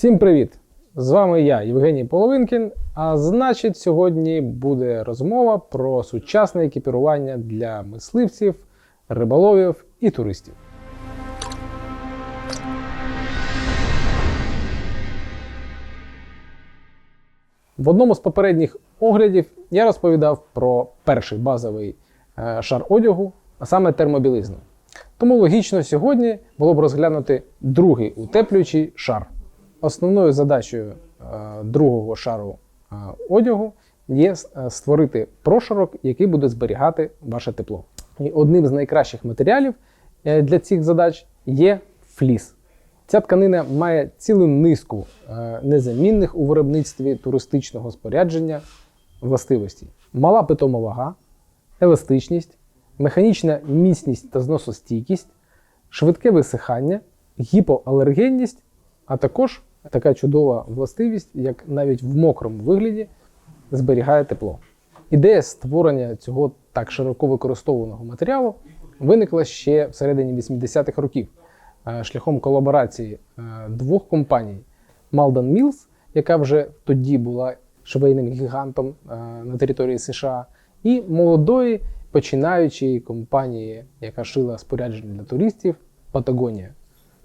Всім привіт! З вами я, Євгеній Половинкін. А значить, сьогодні буде розмова про сучасне екіпірування для мисливців, риболовів і туристів. В одному з попередніх оглядів я розповідав про перший базовий е, шар одягу, а саме термобілизну. Тому логічно сьогодні було б розглянути другий утеплюючий шар. Основною задачею е, другого шару е, одягу є е, створити прошарок, який буде зберігати ваше тепло. І одним з найкращих матеріалів для цих задач є фліс. Ця тканина має цілу низку незамінних у виробництві туристичного спорядження властивостей. Мала питома вага, еластичність, механічна міцність та зносостійкість, швидке висихання, гіпоалергенність, а також така чудова властивість, як навіть в мокрому вигляді зберігає тепло. Ідея створення цього так широко використовуваного матеріалу виникла ще в середині 80-х років е, шляхом колаборації е, двох компаній Malden Mills, яка вже тоді була швейним гігантом е, на території США, і молодої починаючої компанії, яка шила спорядження для туристів Патагонія.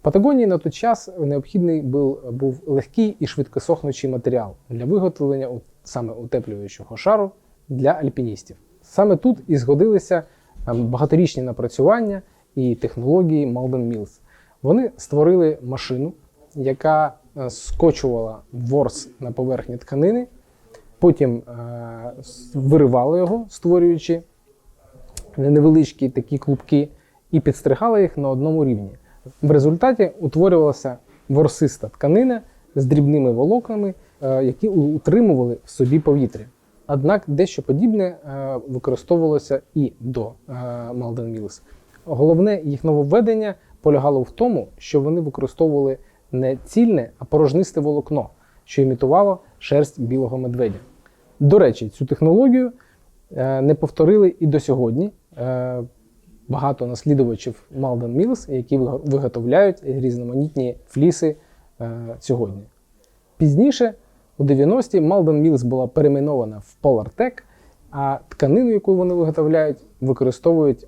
Патагонії на той час необхідний був, був легкий і швидкосохнучий матеріал для виготовлення саме утеплюючого шару для альпіністів. Саме тут і згодилися е, багаторічні напрацювання і технології Malden Mills. Вони створили машину, яка е, скочувала ворс на поверхні тканини, потім е, виривала його, створюючи невеличкі такі клубки, і підстригала їх на одному рівні. В результаті утворювалася ворсиста тканина з дрібними волокнами, е, які утримували в собі повітря. Однак дещо подібне е, використовувалося і до е, Malden Mills. Головне їх нововведення полягало в тому, що вони використовували не цільне, а порожнисте волокно, що імітувало шерсть білого медведя. До речі, цю технологію не повторили і до сьогодні. Багато наслідувачів Malden Mills, які виготовляють різноманітні фліси е, сьогодні. Пізніше, у 90-ті, Malden Mills була перейменована в Polartec, а тканину, яку вони виготовляють, використовують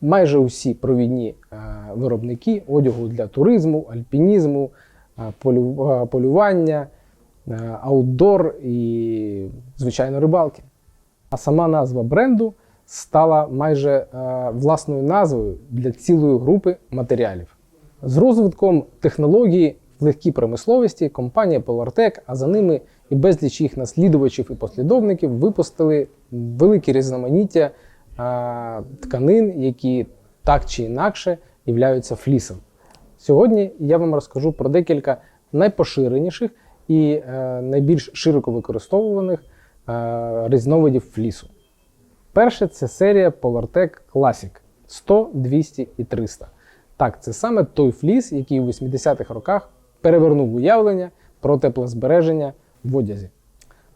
майже усі провідні е, виробники одягу для туризму, альпінізму, е, полю- е, полювання, е, і, звичайно, рибалки. А сама назва бренду стала майже е, власною назвою для цілої групи матеріалів. З розвитком технології в легкій промисловості компанія Polartec, а за ними і безліч їх наслідувачів і послідовників випустили велике різноманіття е, тканин, які так чи інакше являються флісом. Сьогодні я вам розкажу про декілька найпоширеніших і е, найбільш широко використовуваних е, різновидів флісу. Перше це серія Polartec Classic 100, 200 і 300. Так, це саме той фліс, який у 80-х роках перевернув уявлення про теплозбереження в одязі.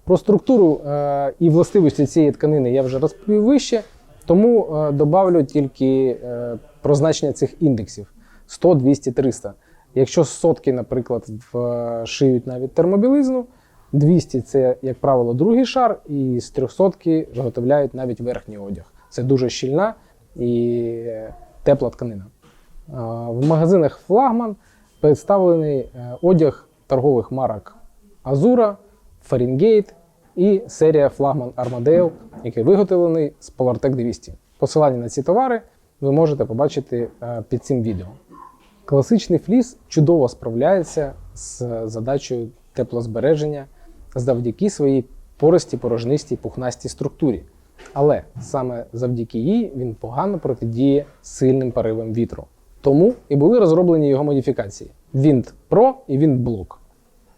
Про структуру е, і властивості цієї тканини я вже розповів вище, тому е, добавлю тільки е, про значення цих індексів 100, 200, 300. Якщо сотки, наприклад, в, шиють навіть термобілизну, 200 це, як правило, другий шар, і з 300 виготовляють навіть верхній одяг. Це дуже щільна і е, тепла тканина. Е, В магазинах флагман представлений е, одяг торгових марок Азура, Фаренгейт і серія флагман Armadale, який виготовлений з Polartec 200. Посилання на ці товари ви можете побачити е, під цим відео. Класичний фліс чудово справляється з задачею теплозбереження завдяки своїй пористій, порожнистій, пухнастій структурі. Але саме завдяки їй він погано протидіє сильним поривам вітру. Тому і були розроблені його модифікації: Wind Pro і Wind Block.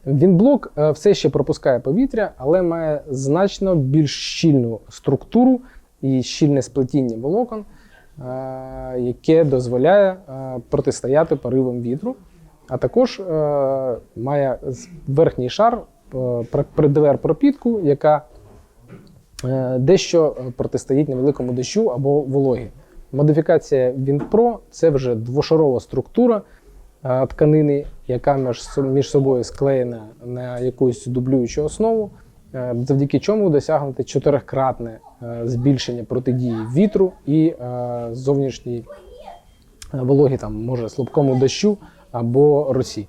Вінблок е, все ще пропускає повітря, але має значно більш щільну структуру і щільне сплетіння волокон, е, яке дозволяє е, протистояти поривам вітру. А також має верхній шар е, предвер пропітку, яка е, дещо протистоїть невеликому дощу або вологі. Модифікація WindPro – це вже двошарова структура, е, тканини, яка між, собою склеєна на якусь дублюючу основу, завдяки чому досягнути чотирикратне збільшення протидії вітру і зовнішній вологі, там, може, слабкому дощу або росі.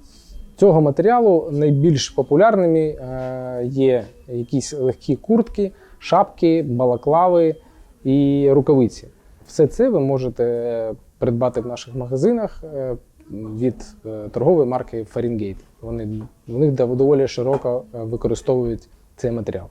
Цього матеріалу найбільш популярними е, є якісь легкі куртки, шапки, балаклави і рукавиці. Все це ви можете придбати в наших магазинах е, від е, торгової марки Fahrenheit. Вони, в них доволі широко е, використовують цей матеріал.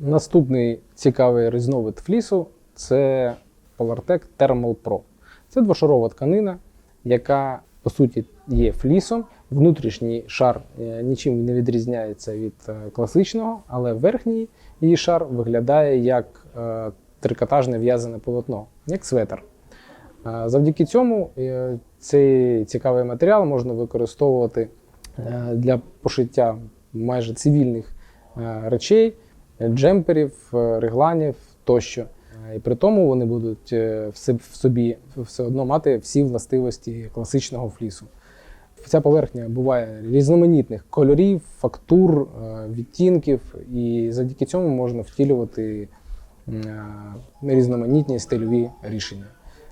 Наступний цікавий різновид флісу це Polartec Thermal Pro. Це двошарова тканина, яка по суті є флісом. Внутрішній шар е, нічим не відрізняється від е, класичного, але верхній її шар виглядає як е, трикотажне в'язане полотно, як светр. Завдяки цьому цей цікавий матеріал можна використовувати для пошиття майже цивільних речей, джемперів, регланів тощо. І при тому вони будуть в собі все одно мати всі властивості класичного флісу. Ця поверхня буває різноманітних кольорів, фактур, е, відтінків, і завдяки цьому можна втілювати е, різноманітні стильові рішення.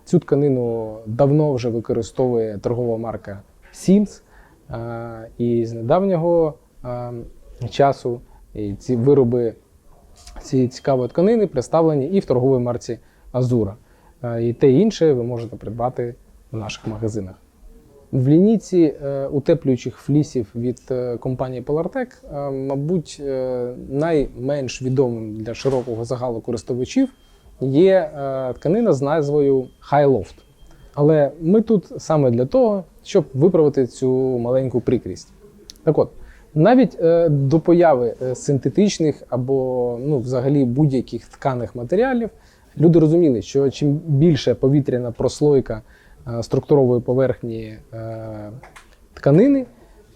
Цю тканину давно вже використовує торгова марка Sims, е, і з недавнього часу ці вироби цієї цікавої тканини представлені і в торговій марці Азура. І те інше ви можете придбати в наших магазинах. В лінійці е, утеплюючих флісів від е, компанії Polartec, е, мабуть, найменш відомим для широкого загалу користувачів є тканина з назвою High Loft. Але ми тут саме для того, щоб виправити цю маленьку прикрість. Так от, навіть до появи синтетичних або ну, взагалі будь-яких тканих матеріалів люди розуміли, що чим більше повітряна прослойка структурової поверхні е, тканини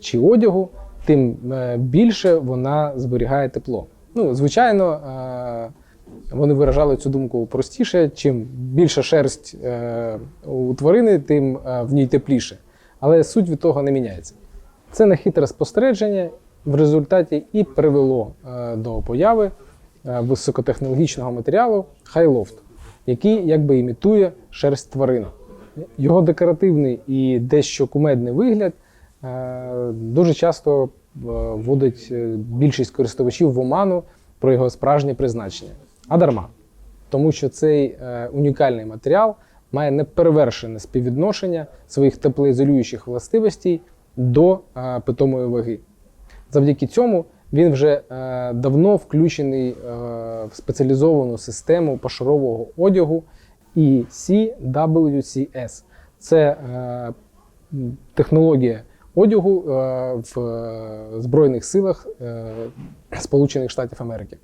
чи одягу, тим е, більше вона зберігає тепло. Ну, звичайно, е, вони виражали цю думку простіше. Чим більша шерсть е, у тварини, тим е, в ній тепліше. Але суть від того не міняється. Це нехитре спостереження в результаті і привело е, до появи е, високотехнологічного матеріалу Highloft, який якби імітує шерсть тварин. Його декоративний і дещо кумедний вигляд е, дуже часто е, вводить е, більшість користувачів в оману про його справжнє призначення. А дарма. Тому що цей унікальний матеріал має неперевершене співвідношення своїх теплоізолюючих властивостей до питомої ваги. Завдяки цьому він вже давно включений в спеціалізовану систему пошарового одягу ECWCS. Це е, технологія одягу е, в е, Збройних силах е, Сполучених Штатів Америки.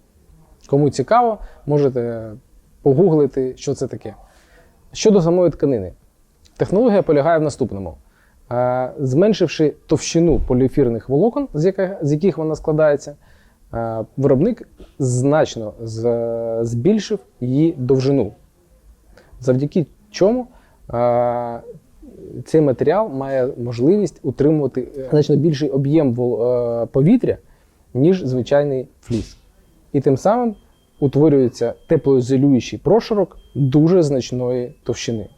Кому цікаво, можете погуглити, що це таке. Щодо самої тканини, технологія полягає в наступному. Е, Зменшивши товщину поліефірних волокон, з яких, з яких вона складається, е, виробник значно з- збільшив її довжину. Завдяки чому е, цей матеріал має можливість утримувати е, значно більший об'єм е, повітря, ніж звичайний фліс. І тим самим утворюється теплоізолюючий прошарок дуже значної товщини.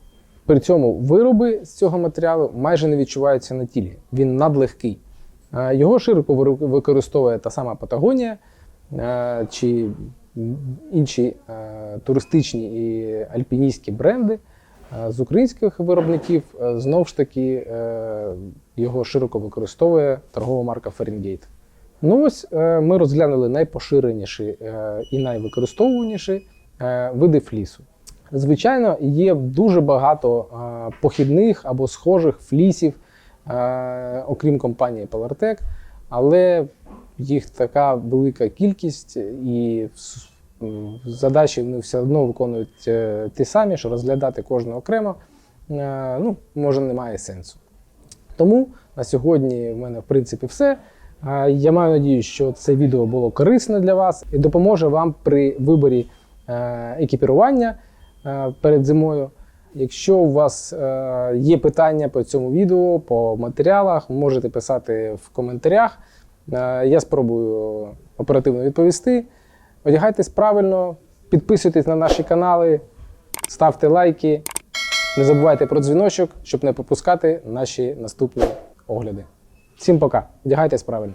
При цьому вироби з цього матеріалу майже не відчуваються на тілі. Він надлегкий. Його широко використовує та сама Патагонія чи інші туристичні і альпіністські бренди. Е, З українських виробників е, знову ж таки е, його широко використовує торгова марка Fahrenheit. Ну ось ми розглянули найпоширеніші і найвикористовуваніші види флісу. Звичайно, є дуже багато похідних або схожих флісів, окрім компанії Polartec, але їх така велика кількість, і задачі вони все одно виконують е, ті самі, що розглядати кожну окремо, е, ну, може, немає сенсу. Тому на сьогодні в мене в принципі все. Е, Я маю надію, що це відео було корисне для вас і допоможе вам при виборі екіпірування перед зимою. Якщо у вас є питання по цьому відео, по матеріалах, можете писати в коментарях. Я спробую оперативно відповісти. Одягайтесь правильно, підписуйтесь на наші канали, ставте лайки. Не забувайте про дзвіночок, щоб не пропускати наші наступні огляди. Всім пока. Одягайтесь правильно.